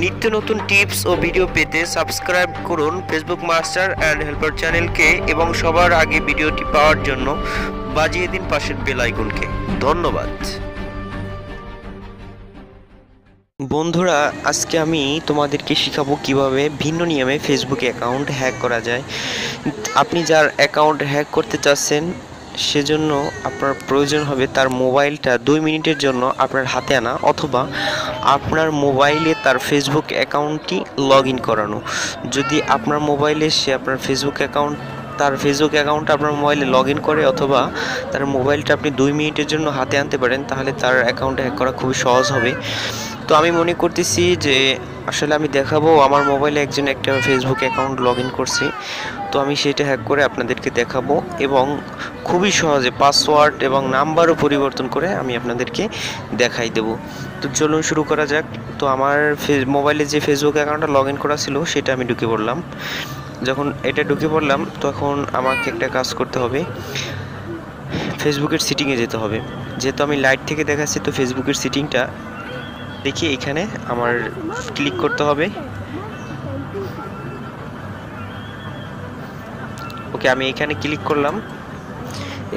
নিত্য নতুন টিপস ও ভিডিও পেতে সাবস্ক্রাইব করুন ফেসবুক মাস্টার অ্যান্ড হেল্পার চ্যানেলকে এবং সবার আগে ভিডিওটি পাওয়ার জন্য বাজিয়ে দিন পাশের বেল আইকনকে ধন্যবাদ। বন্ধুরা, আজকে আমি তোমাদেরকে শেখাবো কীভাবে ভিন্ন নিয়মে ফেসবুকে অ্যাকাউন্ট হ্যাক করা যায়। আপনি যার অ্যাকাউন্ট হ্যাক করতে চাচ্ছেন সেজন্য আপনার প্রয়োজন হবে তার মোবাইলটা দুই মিনিটের জন্য আপনার হাতে আনা অথবা আপনার মোবাইলে তার ফেসবুক অ্যাকাউন্টটি লগ ইন করানো। যদি আপনার মোবাইলে সে আপনার ফেসবুক অ্যাকাউন্ট তার ফেসবুক অ্যাকাউন্ট আপনার মোবাইলে লগ ইন করে অথবা তার মোবাইলটা আপনি দুই মিনিটের জন্য হাতে আনতে পারেন, তাহলে তার অ্যাকাউন্টে হ্যাক করা খুবই সহজ হবে। তো আমি মনে করতেছি যে আসলে আমি দেখাবো, আমার মোবাইলে একজন একটা ফেসবুক অ্যাকাউন্ট লগ ইন করছি। তো আমি সেটা হ্যাক করে আপনাদেরকে দেখাবো এবং খুবই সহজে পাসওয়ার্ড এবং নাম্বারও পরিবর্তন করে আমি আপনাদেরকে দেখাই দেব। তো চলুন শুরু করা যাক। তো আমার মোবাইলে যে ফেসবুক অ্যাকাউন্টটা লগ ইন করা ছিল, সেটা আমি ঢুকে পড়লাম। যখন এটা ঢুকে পড়লাম, তখন আমাকে একটা কাজ করতে হবে। ফেসবুকের সিটিংয়ে যেতে হবে। যেহেতু আমি লাইট থেকে দেখাচ্ছি, তো ফেসবুকের সিটিংটা দেখি এখানে আমার ক্লিক করতে হবে। ওকে আমি এখানে ক্লিক করলাম।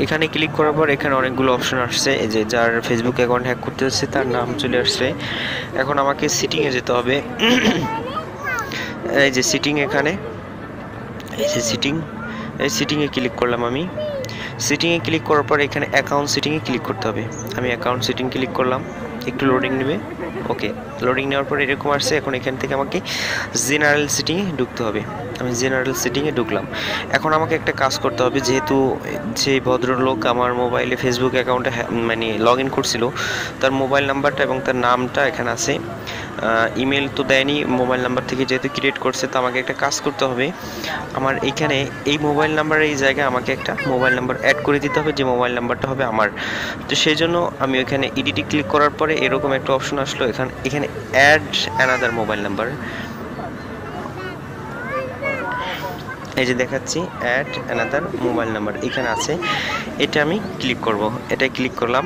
এখানে ক্লিক করার পর এখানে অনেকগুলো অপশন আসছে। এই যে যার ফেসবুক অ্যাকাউন্ট হ্যাক করতে হচ্ছে তার নাম চলে আসছে। এখন আমাকে সিটিংয়ে যেতে হবে। এই যে সিটিং এখানে। এই যে সিটিং এই সিটিংয়ে ক্লিক করলাম আমি। সিটিংয়ে ক্লিক করার পর এখানে অ্যাকাউন্ট সিটিংয়ে ক্লিক করতে হবে। আমি অ্যাকাউন্ট সিটিং ক্লিক করলাম। একটু লোডিং নেবে। ওকে লোডিং নেওয়ার পর এরকম আসছে। এখন এখান থেকে আমাকে জেনারেল সিটিংয়ে ঢুকতে হবে। আমি জেনারেল সিটিংয়ে ঢুকলাম। এখন আমাকে একটা কাজ করতে হবে। যেহেতু যে ভদ্রলোক আমার মোবাইলে ফেসবুক অ্যাকাউন্টে মানে লগ ইন করছিল, তার মোবাইল নাম্বারটা এবং তার নামটা এখানে আছে। ইমেল তো দেয়নি মোবাইল নাম্বার থেকে যেহেতু ক্রিয়েট করছে, তো আমাকে একটা কাজ করতে হবে। আমার এইখানে এই মোবাইল নাম্বারের এই জায়গায় আমাকে একটা মোবাইল নাম্বার অ্যাড করে দিতে হবে, যে মোবাইল নাম্বারটা হবে আমার। তো সেই জন্য আমি ওইখানে ইডিটি ক্লিক করার পরে এরকম একটা অপশন আসলো, এখানে এখানে অ্যাড অ্যানাদার মোবাইল নাম্বার এই যে দেখাচ্ছি অ্যাড অ্যানাদার মোবাইল নাম্বার এখানে আছে। এটা আমি ক্লিক করব। এটা ক্লিক করলাম।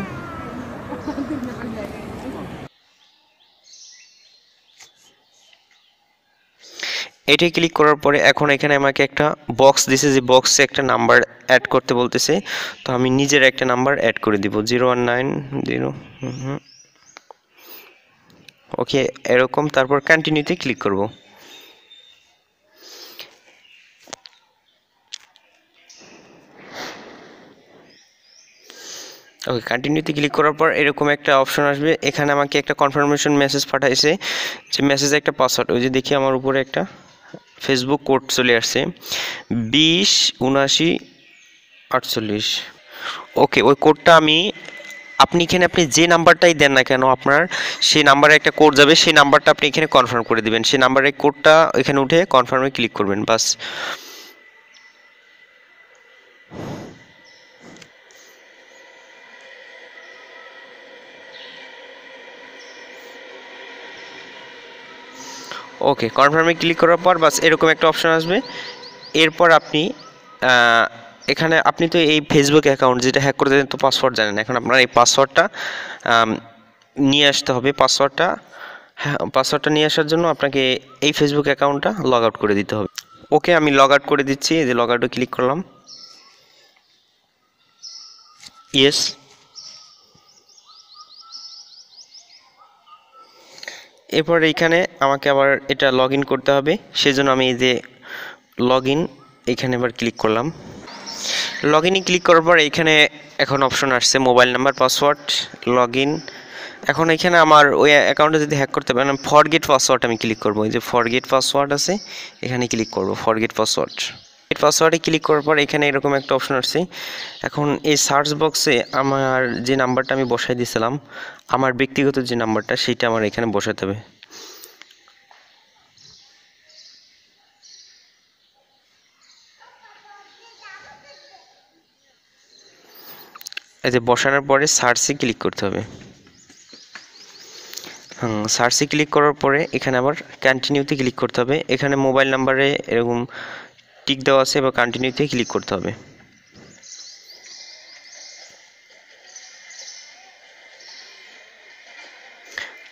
এটাই ক্লিক করার পরে এখন এখানে আমাকে একটা বক্স দিছে, যে বক্সে একটা নাম্বার অ্যাড করতে বলতেছে। তো আমি নিজের একটা নাম্বার অ্যাড করে দিব zero one nine zero okay এরকম তারপর কন্টিনিউতে ক্লিক করব। ওকে কন্টিনিউতে ক্লিক করার পর এরকম একটা অপশন আসবে। এখানে আমাকে একটা কনফার্মেশন মেসেজ পাঠাইছে, যে মেসেজে একটা পাসওয়ার্ড ওই যে দেখি আমার উপরে একটা ফেসবুক কোড চলে আসছে। বিশ উনাশি আটচল্লিশ। ওকে, ওই কোডটা আমি, আপনি এখানে আপনি যে নাম্বারটাই দেন না কেন আপনার, সেই নাম্বারে একটা কোড যাবে, সেই নাম্বারটা আপনি এখানে কনফার্ম করে দেবেন। সেই নাম্বারের কোডটা এখানে উঠে কনফার্মে ক্লিক করবেন, বাস। ওকে কনফার্মে ক্লিক করার পর বাস এরকম একটা অপশন আসবে। এরপর আপনি এখানে আপনি তো এই ফেসবুক অ্যাকাউন্ট যেটা হ্যাক করতে দেন তো পাসওয়ার্ড জানেন। এখন আপনার এই পাসওয়ার্ডটা নিয়ে আসতে হবে। পাসওয়ার্ডটা হ্যাঁ পাসওয়ার্ডটা নিয়ে আসার জন্য আপনাকে এই ফেসবুক অ্যাকাউন্টটা লগ আউট করে দিতে হবে। ওকে আমি লগ আউট করে দিচ্ছি। এই যে লগ আউটে ক্লিক করলাম। ইয়েস এরপর এইখানে আমাকে আবার এটা লগ করতে হবে। সেজন্য আমি এই যে লগ এখানে আবার ক্লিক করলাম। লগ ইনে ক্লিক করার পর এইখানে এখন অপশন আসছে মোবাইল নাম্বার পাসওয়ার্ড লগ এখন এখানে আমার ওই অ্যাকাউন্টে যদি হ্যাক করতে পারেন ফরগেট পাসওয়ার্ড আমি ক্লিক করব। এই যে ফরগেট পাসওয়ার্ড আছে, এখানে ক্লিক করব ফরগেট পাসওয়ার্ড এই পাসওয়ার্ডে ক্লিক করার পর এখানে এরকম একটা অপশন আসছে। এখন এই সার্চ বক্সে আমার যে নাম্বারটা আমি বসাই দিয়েছিলাম আমার ব্যক্তিগত যে নাম্বারটা সেইটা আমার এখানে বসাতে হবে। এই যে বসানোর পরে সার্চে ক্লিক করতে হবে। সার্চে ক্লিক করার পরে এখানে আবার কন্টিনিউতে ক্লিক করতে হবে। এখানে মোবাইল নাম্বারে এরকম টিক দেওয়া আছে বা কন্টিনিউতে ক্লিক করতে হবে।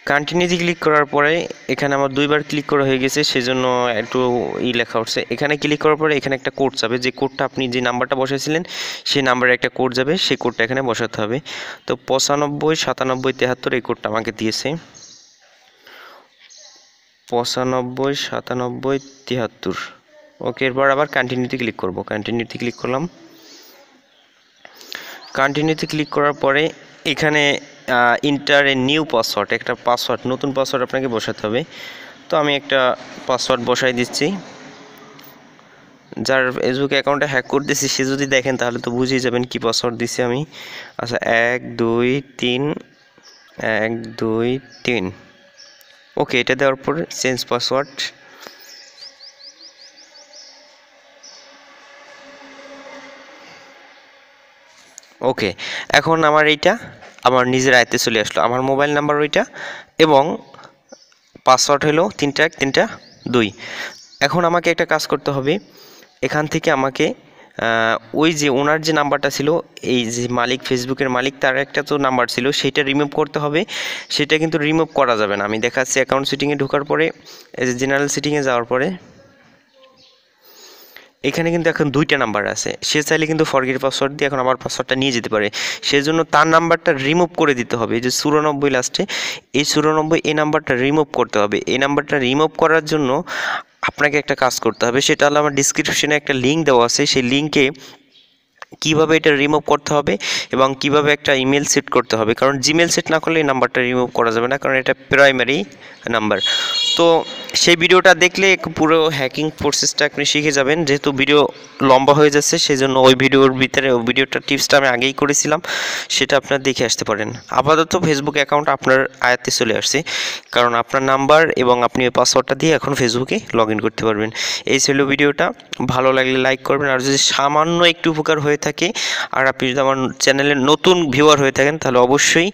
কন্টিনিউতে ক্লিক করার পরে এখানে আমার দুইবার ক্লিক করা হয়ে গেছে, সেজন্য একটু ই লেখা উঠছে। এখানে ক্লিক করার পরে এখানে একটা কোড যাবে, যে কোডটা আপনি যে নাম্বারটা বসেছিলেন সেই নাম্বারে একটা কোড যাবে, সেই কোডটা এখানে বসাতে হবে। তো পঁচানব্বই, সাতানব্বই, তেহাত্তর এই কোডটা আমাকে দিয়েছে। পঁচানব্বই, সাতানব্বই তিয়াত্তর ওকে, এরপর আবার কন্টিনিউতে ক্লিক করব। কন্টিনিউতে ক্লিক করলাম। কন্টিনিউতে ক্লিক করার পরে এখানে ইন্টার এ নিউ পাসওয়ার্ড একটা পাসওয়ার্ড নতুন পাসওয়ার্ড আপনাকে বসাতে হবে। তো আমি একটা পাসওয়ার্ড বসাই দিচ্ছি। যার ফেসবুক অ্যাকাউন্টে হ্যাক করতেছি, সে যদি দেখেন তাহলে তো বুঝেই যাবেন কি পাসওয়ার্ড দিছি আমি। আচ্ছা এক, দুই, তিন, এক, দুই, তিন। ওকে, এটা দেওয়ার পর চেঞ্জ পাসওয়ার্ড ওকে, এখন আমার এইটা, আমার নিজের আয়ত্তে চলে আসলো। আমার মোবাইল নাম্বার ওইটা এবং পাসওয়ার্ড হলো তিনটা এক, তিনটা দুই। এখন আমাকে একটা কাজ করতে হবে। এখান থেকে আমাকে ওই যে ওনার যে নাম্বারটা ছিল, এই যে মালিক ফেসবুকের মালিক, তার একটা তো নাম্বার ছিল সেইটা রিমুভ করতে হবে। সেটা কিন্তু রিমুভ করা যাবে না। আমি দেখাচ্ছি অ্যাকাউন্ট সেটিংয়ে ঢোকার পরে যে জেনারেল সেটিংয়ে যাওয়ার পরে। এখানে কিন্তু এখন দুইটা নাম্বার আছে। সে চাইলে কিন্তু ফরগেট পাসওয়ার্ড দিয়ে এখন আমার পাসওয়ার্ডটা নিয়ে যেতে পারে। সেজন্য তার নাম্বারটা রিমুভ করে দিতে হবে। এই যে চুরানব্বই লাস্টে এই চুরানব্বই, এই নাম্বারটা রিমুভ করতে হবে। এই নাম্বারটা রিমুভ করার জন্য আপনাকে একটা কাজ করতে হবে। সেটা হলো আমার ডিসক্রিপশনে একটা লিঙ্ক দেওয়া আছে। সেই লিঙ্কে কীভাবে এটা রিমুভ করতে হবে এবং কীভাবে একটা ইমেল সেট করতে হবে। কারণ জিমেল সেট না করলে এই নাম্বারটা রিমুভ করা যাবে না। কারণ এটা প্রাইমারি নাম্বার তো সেই ভিডিওটা দেখলে পুরো হ্যাকিং প্রসেসটা আপনি শিখে যাবেন। যেহেতু ভিডিও লম্বা হয়ে যাচ্ছে সেই জন্য ওই ভিডিওর ভিতরে, ওই ভিডিওটার টিপসটা আমি আগেই করেছিলাম, সেটা আপনারা দেখে আসতে পারেন। আপাতত ফেসবুক অ্যাকাউন্ট আপনার আয়াতে চলে আসছে, কারণ আপনার নাম্বার এবং আপনি ওই পাসওয়ার্ডটা দিয়ে এখন ফেসবুকে লগ করতে পারবেন। এই ছিল ভিডিওটা, ভালো লাগলে লাইক করবেন, আর যদি সামান্য একটু উপকার হয়ে থাকে, আর আপনি যদি আমার চ্যানেলের নতুন ভিউয়ার হয়ে থাকেন, তাহলে অবশ্যই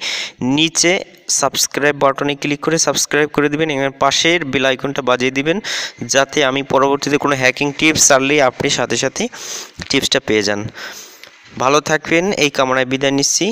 নিচে সাবস্ক্রাইব বাটনে ক্লিক করে সাবস্ক্রাইব করে দেবেন, এবং পাশের বেল আইকনটা বাজিয়ে দিবেন, যাতে আমি পরবর্তীতে কোনো হ্যাকিং টিপস ছাড়লেই আপনি সাথে সাথে টিপসটা পেয়ে যান। ভালো থাকবেন, এই কামনায় বিদায় নিচ্ছি।